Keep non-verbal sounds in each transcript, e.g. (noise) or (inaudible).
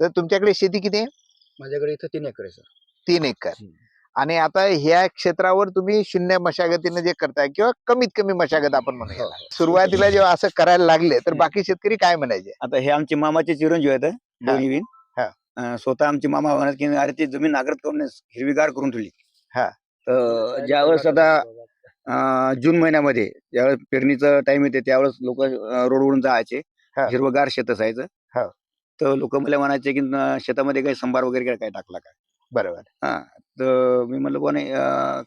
तर तुमच्याकडे शेती किती आहे माझ्याकडे इथं तीन एकर आहे सर तीन एकर. आणि आता ह्या क्षेत्रावर तुम्ही शून्य मशागतीने जे करताय किंवा कमीत कमी मशागत आपण म्हणूया हो. सुरुवातीला जेव्हा असं करायला लागले तर. बाकी शेतकरी काय म्हणायचे आता हे आमचे मामाचे चिरंजीव आहेत दोन्ही बिन हा. अं, स्वतः आमचे मामा म्हणत की अरे ती जमीन नागरत करून हिरवीगार करून ठेवली हा. तर ज्यावेळेस आता अं, जून महिन्यामध्ये ज्यावेळेस पेरणीचं टाइम येते त्यावेळेस लोक रोडवरून जायचे हा. हिरवगार शेत असायचं हा. तर लोक मला म्हणायचे की "न- शेतामध्ये काही संभार वगैरे काय- काय टाकला का? बरोबर. हा तर मी म्हणलं कोणी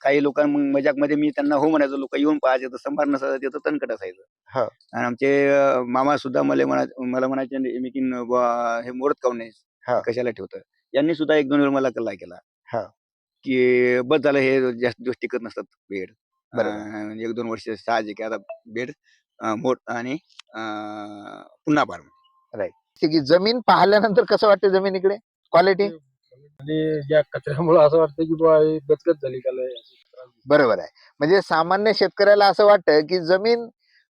काही लोकां मग मजाकमध्ये मी त्यांना हो म्हणायचो लोक येऊन पाहायचे तर संभार नसायचं तिथं तणकट हो. असायचं आणि आमचे अं, मामा सुद्धा मला म्हणा मला म्हणायचे "नेहमी की न बुवा, हे मोडत काऊन हो. नाही कशाला ठेवतं यांनी सुद्धा एक दोन वेळ मला कल्ला केला. हो. की बस झालं हे जास्त दिवस टिकत नसतात बेड बरोबर. एक दोन वर्ष साहजिक आहे आता बेड मोठ आणि अं, पुन्हा फार्म ते की जमीन पाहिल्यानंतर कसं वाटतं जमीन इकडे? क्वालिटी आणि या कचऱ्यामुळे असं वाटतं की बुवा ही गचगच झाली का लय अशी त्रास देते. बरोबर आहे. म्हणजे सामान्य शेतकऱ्याला असं वाटतं की जमीन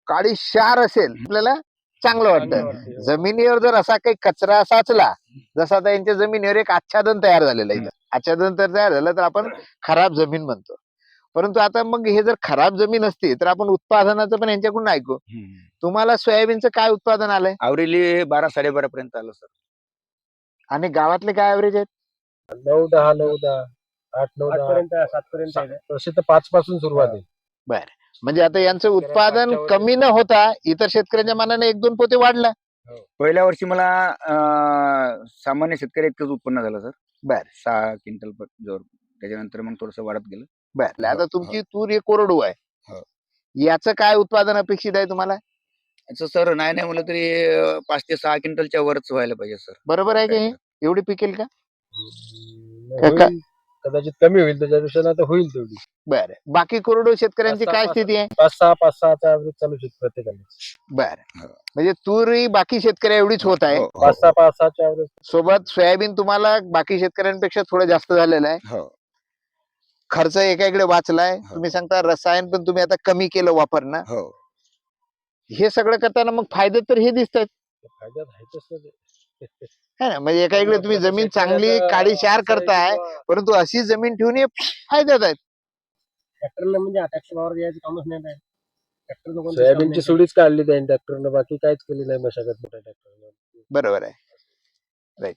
काळी क्षार असेल आपल्याला चांगलं वाटतं. वाटतं. जमिनीवर जर असा काही कचरा साचला जसा आता यांच्या जमिनीवर एक आच्छादन तयार झालेलं आहे इथं. आच्छादन तर तयार झालं तर आपण खराब जमीन म्हणतो. परंतु आता मग हे जर खराब जमीन असती तर आपण उत्पादनाचं पण यांच्याकडून ऐकू. तुम्हाला सोयाबीनचं काय उत्पादन आलंय? आवरेली बारा साडेबारा पर्यंत आलं सर. आणि गावातले काय ऍव्हरेज आहेत? नऊ दहा नऊ दहा आठ नऊ दहा. सातपर्यंत तसे तर पाच पासून सुरुवात आहे. म्हणजे आता यांचं उत्पादन मागच्या कमी न होता इतर शेतकऱ्यांच्या मानाने एक दोन पोते वाढलं. पहिल्या वर्षी मला अं, सामान्य शेतकरी इतकंच उत्पन्न झालं सर. बर. सहा क्विंटल प- जोर त्याच्यानंतर मग थोडस वाढत गेलं. बर आता हो, तुमची तूर हे कोरडू आहे. हो. याचं काय उत्पादन अपेक्षित आहे तुम्हाला? याचं सर नाही नाही म्हणलं तरी पाच ते सहा क्विंटलच्या वरच व्हायला पाहिजे सर. बरोबर आहे का हे एवढी पिकेल का? होईल. कदाचित कमी होईल त्याच्यापेक्षा तर होईल तेवढी. बर. बाकी कोरडू शेतकऱ्यांची काय स्थिती आहे? पाच सहा पाच सहाचा ऍव्हरेज चालू शकतो प्रत्येकाने बर. हो. म्हणजे तूर ही बाकी शेतकऱ्या एवढीच होत आहे. हो, हो, पाच सहा पाच सहाच्या ऍव्हरेज सोबत सोयाबीन तुम्हाला बाकी शेतकऱ्यांपेक्षा थोडं जास्त झालेलं आहे. हो. खर्च एका इकडे वाचलाय हो. तुम्ही सांगता रसायन पण तुम्ही आता कमी केलं वापरणं. हो. हे सगळं करताना मग फायदे तर हे दिसत आहेत. है म्हणजे एका इकडे तुम्ही जमीन चांगली काळी की करताय परंतु अशी जमीन ठेवून हे फायद्यात आहेत. ट्रॅक्टरला म्हणजे ट्रॅक्टर वावर द्यायचं कामच नाही काय ट्रॅक्टर सोयाबीनची सुडीच काढली त्यांनी ट्रॅक्टरनं. बाकी काहीच केली नाही मशागत मोठ्या ट्रॅक्टरनं. बरोबर आहे. राईट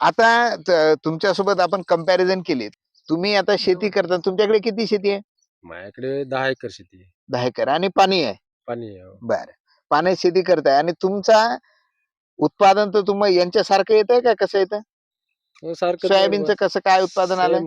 आता त- तुमच्यासोबत आपण कंपॅरिझन केली तुम्ही आता शेती करता तुमच्याकडे किती शेती आहे? माझ्याकडे दहा एकर शेती आहे. दहा एकर आणि पाणी आहे? पाणी आहे हो. बर. पाण्यात शेती करताय आणि तुमचा उत्पादन तर तुम्हाला यांच्यासारखं येतंय का कसं येतं? हो, सारखं सोयाबीनचं कसं काय उत्पादन आलं.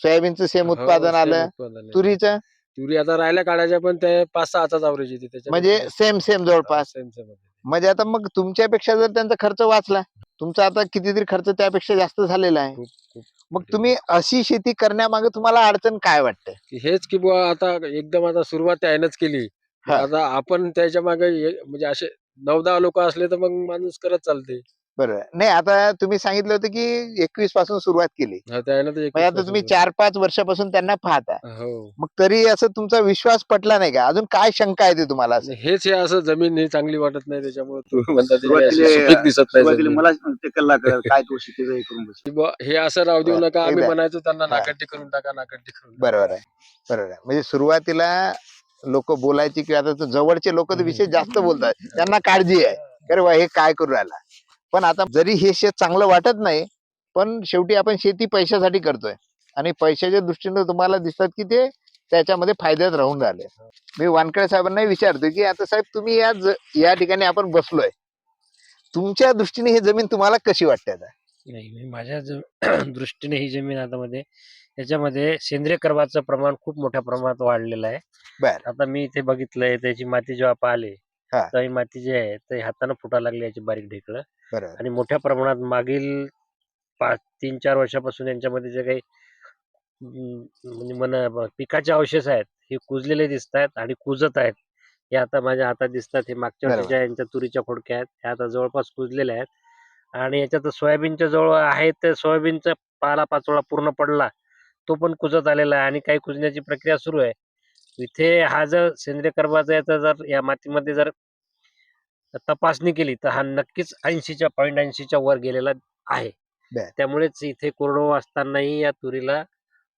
सोयाबीनचं सेम हो, उत्पादन आलं. आहे. तुरीचं? तुरी आता राहिल्या काढायच्या पण ते पाच सहाचाच अवरेज येते त्याच्यात म्हणजे सेम सेम जवळपास. सेम सेम म्हणजे आता मग तुमच्यापेक्षा जर त्यांचा खर्च वाचला तुमचा आता कितीतरी खर्च त्यापेक्षा जास्त झालेला आहे. खूप मग तुम्ही अशी शेती करण्यामागे तुम्हाला अडचण काय वाटते? हेच की बुवा आता एकदम आता सुरुवात त्यानेच केली. हा. आता आपण त्याच्यामागे म्हणजे असे नऊ दहा लोक असले तर मग माणूस करत चालते. बरोबर नाही आता तुम्ही सांगितलं होतं की एकवीसपासून सुरुवात केली. म्हणजे आता तुम्ही चार पाच वर्षापासून त्यांना पाहता. हो. मग तरी असं तुमचा विश्वास पटला नाही का? अजून काय शंका येते तुम्हाला असं? हेच हे असं जमीन ही चांगली वाटत नाही त्याच्यामुळे तुम्ही म्हणता ते सुरुवातीला- अशी सुपीक दिसत नाही सुरुवातीला जमीन. मला ते कल्ला कर काय तू शेतीचं हे करून बस. की बुवा हे असं राहू देऊ बरं, नका आम्ही एकदा. म्हणायचो त्यांना हा. नाकट्टी करून टाका नाकट्टी करून टाका. बरोबर आहे बरोबर आहे. म्हणजे सुरुवातीला लोक बोलायची की आता तर जवळचे लोक तर विशेष जास्त बोलतात. त्यांना काळजी आहे. अरे वा हे काय करू राहिला? पण आता जरी हे शेत चांगलं वाटत नाही पण शेवटी आपण शेती पैशासाठी करतोय. आणि पैशाच्या दृष्टीने तुम्हाला दिसतात की ते त्याच्यामध्ये फायद्यात राहून राहिले मी वानकडे साहेबांना विचारतो की आता साहेब तुम्ही या या ठिकाणी आपण बसलोय. तुमच्या दृष्टीने ही जमीन तुम्हाला कशी वाटते आता? नाही माझ्या (clears throat) दृष्टीने ही जमीन आता मध्ये त्याच्यामध्ये सेंद्रिय कर्बाचं प्रमाण खूप मोठ्या प्रमाणात वाढलेलं आहे. बर. आता मी इथे बघितलंय त्याची माती जेव्हा पाहिले हा. तर ही माती जी आहे ते हाताने फुटायला लागली याची बारीक ढेकळं. बरोबर आणि मोठ्या प्रमाणात मागील पाच तीन चार वर्षापासून यांच्यामध्ये जे काही अं, म्हणजे म्हणा ब- पिकाचे अवशेष आहेत हे कुजलेले दिसत आहेत आणि कुजत आहेत. हे आता माझ्या हातात दिसतात हे मागच्या बरोबर. वर्षीच्या यांच्या तुरीच्या खोडक्या आहेत. ह्या आता जवळपास कुजलेल्या आहेत. आणि याच्यात सोयाबीनच्या जवळ आहे ते सोयाबीनचा पाला पाचोळा पूर्ण पडला तो पण कुजत आलेला आहे. आणि काही कुजण्याची प्रक्रिया सुरू आहे. इथे हा जर सेंद्रिय कर्बाचा याचा जर या मातीमध्ये जर तपासणी केली तर हा नक्कीच ऐंशीच्या पॉईंट ऐंशीच्या वर गेलेला आहे. त्यामुळेच इथे कोरडवाहू असतानाही या तुरीला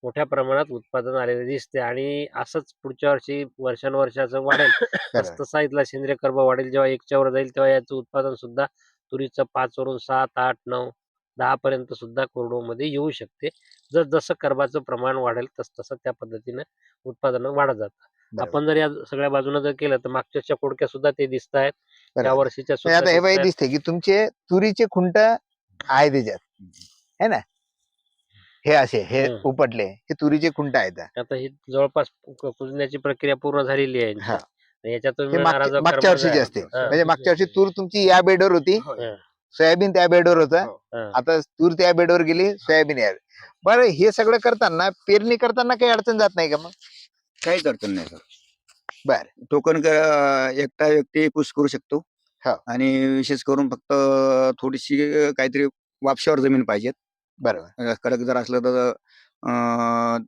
मोठ्या प्रमाणात उत्पादन आलेले दिसते आणि असंच पुढच्या वर्षी वर्षानुवर्षाचं वाढेल. (coughs) तसं इथला सेंद्रिय कर्ब वाढेल जेव्हा एकच्या वर जाईल तेव्हा याचं उत्पादन सुद्धा तुरीचं पाच वरून सात आठ नऊ दहा पर्यंत सुद्धा मध्ये येऊ शकते जर जसं कर्बाचं प्रमाण वाढेल तस तसं त्या पद्धतीनं उत्पादन वाढत जातं. आपण जर या सगळ्या बाजूने जर केलं तर मागच्या कोडक्या सुद्धा ते दिसत आहेत. या वर्षीच्या. दिसते की तुमचे तुरीचे खुंट आहे त्याच्यात है ना हे असे हे. उपटले हे तुरीचे खुंट आहेत आता ही जवळपास कुजण्याची प्रक्रिया पूर्ण झालेली आहे याच्यातून मागच्या वर्षीचे असते. म्हणजे मागच्या वर्षी तूर तुमची या बेडवर होती. सोयाबीन त्या बेडवर होतं. हा. आता तूर त्या बेडवर गेली सोयाबीन या बरं हे सगळं करताना पेरणी करताना काही अडचण जात नाही का मग? काहीच अडचण नाही सर. बर. टोकन क- एकटा व्यक्ती पुश करू शकतो. हो. आणि विशेष करून फक्त थोडीशी काहीतरी वापशावर जमीन पाहिजे बरोबर. कडक जर असलं तर अं,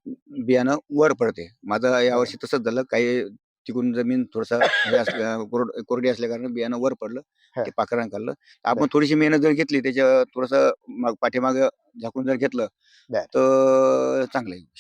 बियाणं वर पडते. माझं यावर्षी तसंच झालं. काही तिकडून जमीन थोडसा हे कोरड- कोरडी असल्या कारण बियाणं वर पडलं ते पाखरण खाल्लं. आपण थोडीशी मेहनत जर घेतली त्याच्या थोडस पाठीमाग झाकून जर घेतलं तर चांगलं आहे.